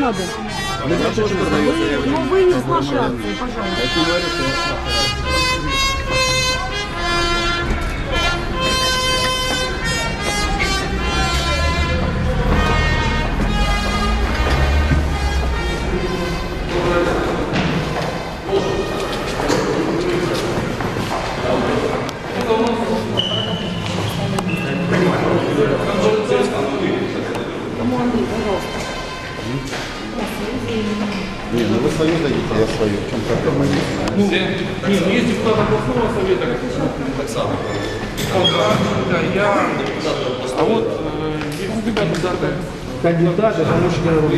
надо. Мы, ну вы из нашей акции, пожалуйста. свою дадите, я свою. Чем проблема? Ну, не, ну, кто-то областного совета, как Так само. Да, я... А вот э, есть кандидаты. Кандидаты, потому что...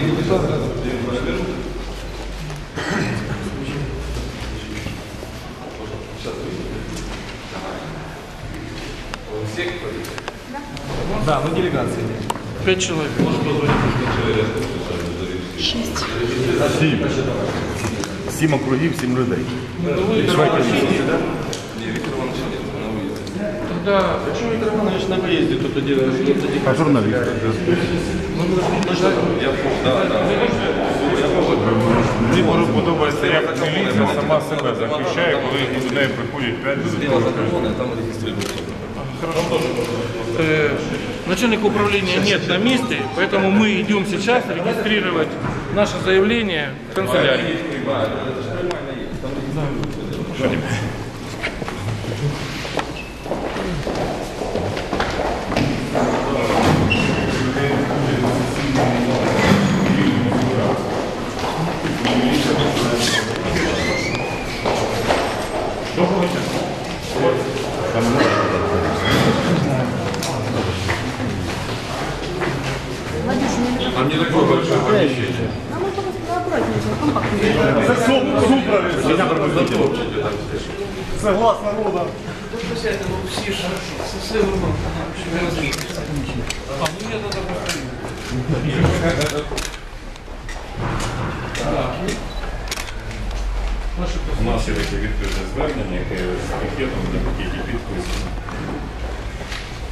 Да, ну делегации. Пять человек. Может, позвонить, человек. Сім. Сім округів, сім людей. Тогда Виктор Иванович на выезде тут уделяет, что это А журналіст? Мені дуже подобається, як міліція сама себе захищає, коли до неї приходять п'ять додаткових людей. э, Начальника управления нет на месте, поэтому мы идем сейчас регистрировать наше заявление в канцелярии. Нам компактнее. Согласно рода. А, ну я тогда повторю. У нас є таке відкрите звернення, яке з пакетом на пакеті підписано.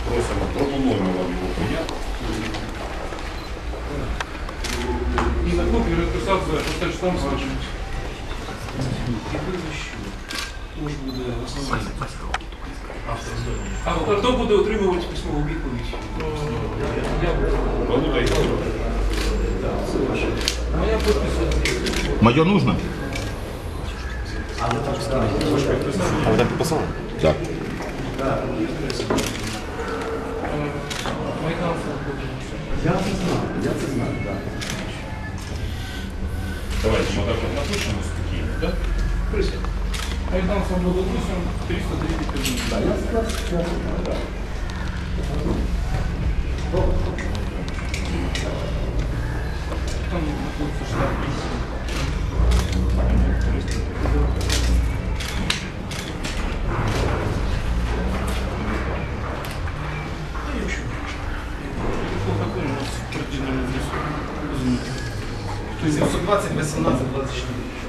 Просимо, пропонуємо вам його прийняти. И на копии расписаться, поставить штамп свой. А хто буде отримувати письмову відповідь? Валюта і Моя подпись. Моє нужно? Так. Майдан Свободы. Давайте ми так от напишемо спокійно, так? Майдан Свободы 8, 335. Там находится штаб. Какой у нас кардинальный рисунок? Извините. 720, 18, 24. 18, 24. які чесні формі стоїть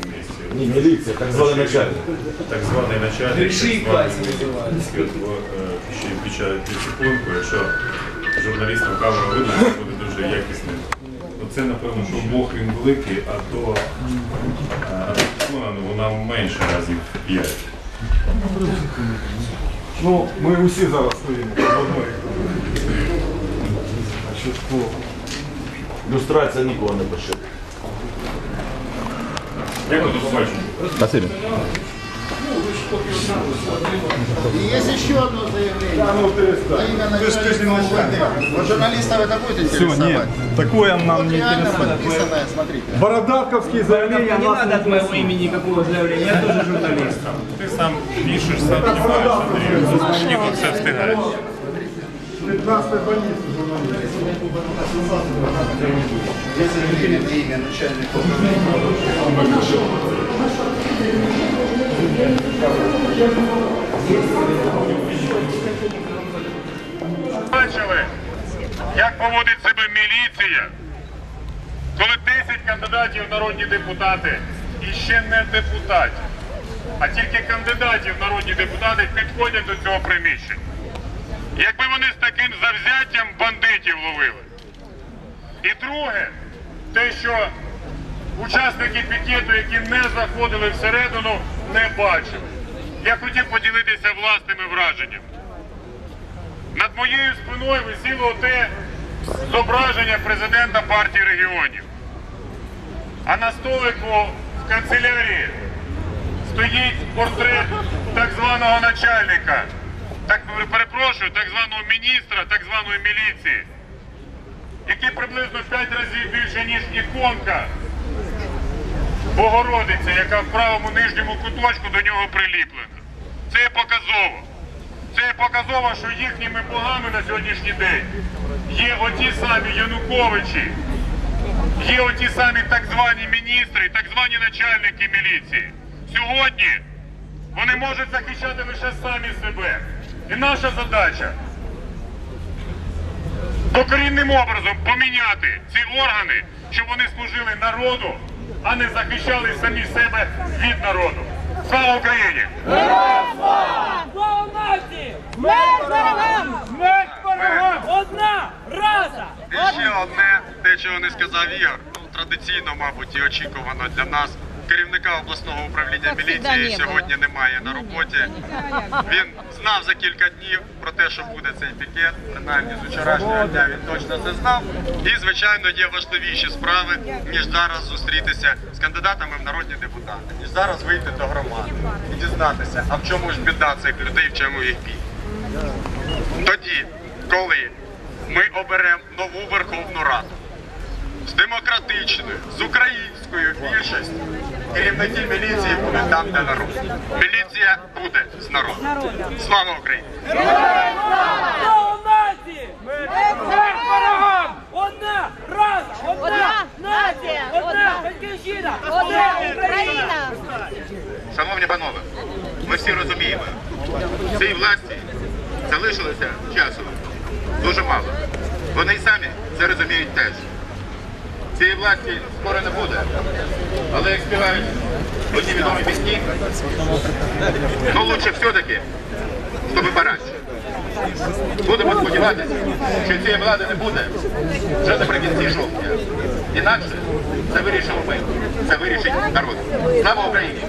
Ні, міліція, так званий начальник. Так званий начальник, званий класі е, ще включають секундку, якщо журналістам камеру видно, це буде дуже якісним. Ну, Це, напевно, що Бог він великий, а то ну, вона менше разів п'ять. Ну, ми усі зараз стоїмо в одної. Значить, по Люстрація нікого не пише. Дякую, до побачення. Спасибо. И есть еще одно заявление. ну, перестань. На имя начальника ОВД. Вот журналистов это будет Все, интересовать? нет, такое нам Вот не реально интересует. подписанное, смотрите. Бородавковские заявления Не нас надо от моего имени никакого заявления, я тоже журналист. Ти сам пишеш, сам знімаєш, Андрій. Заступнику все встигаєш. 15 больницы имя начальника Бачили, як поводить себе міліція, коли 10 кандидатів народні депутати і ще не депутатів, а тільки кандидатів народні депутати підходять до цього приміщення. Якби вони з таким завзяттям бандитів ловили. І друге, те, що учасники пікету, які не заходили всередину, не бачили. Я хотів поділитися власними враженнями. Над моєю спиною висіло те зображення президента партії регіонів. А на столику в канцелярії стоїть портрет так званого начальника, так перепрошую, так званого міністра, так званої міліції, який приблизно 5 разів більше, ніж іконка Богородиця, яка в правому нижньому куточку до нього приліплена. Це показово. Це показово, що їхніми богами на сьогоднішній день є оті самі Януковичі, є оті самі так звані міністри, так звані начальники міліції. Сьогодні вони можуть захищати лише самі себе. І наша задача докорінним образом поміняти ці органи, щоб вони служили народу, а не захищали самі себе від народу. Слава Україні! Слава нації! Смерть ворогам! Смерть ворогам! Одна раза! І ще одне, те, чого не сказав Ігор, ну, традиційно, мабуть, і очікувано для нас. Керівника обласного управління міліції сьогодні немає на роботі. Він знав за кілька днів про те, що буде цей пікет. Принаймні з вчорашнього дня він точно це знав. І, звичайно, є важливіші справи, ніж зараз зустрітися з кандидатами в народні депутати, ніж зараз вийти до громади і дізнатися, а в чому ж біда цих людей, в чому їх бій. Тоді, коли ми оберемо нову Верховну Раду з демократичною, з українською більшістю, керівники міліції будуть там, де народ. Міліція буде з народом. Слава Україні! Одна раза! Одна нація! Одна! Шановні панове, ми всі розуміємо, цій власті залишилося часу дуже мало. Вони й самі це розуміють теж. Цієї власті скоро не буде. Але як співають одні відомі пісні, ну лучше все-таки, щоб пораньше. Будемо сподіватися, що цієї влади не буде вже наприкінці жовтня. Інакше це вирішимо ми, це вирішить народ. Слава Україні!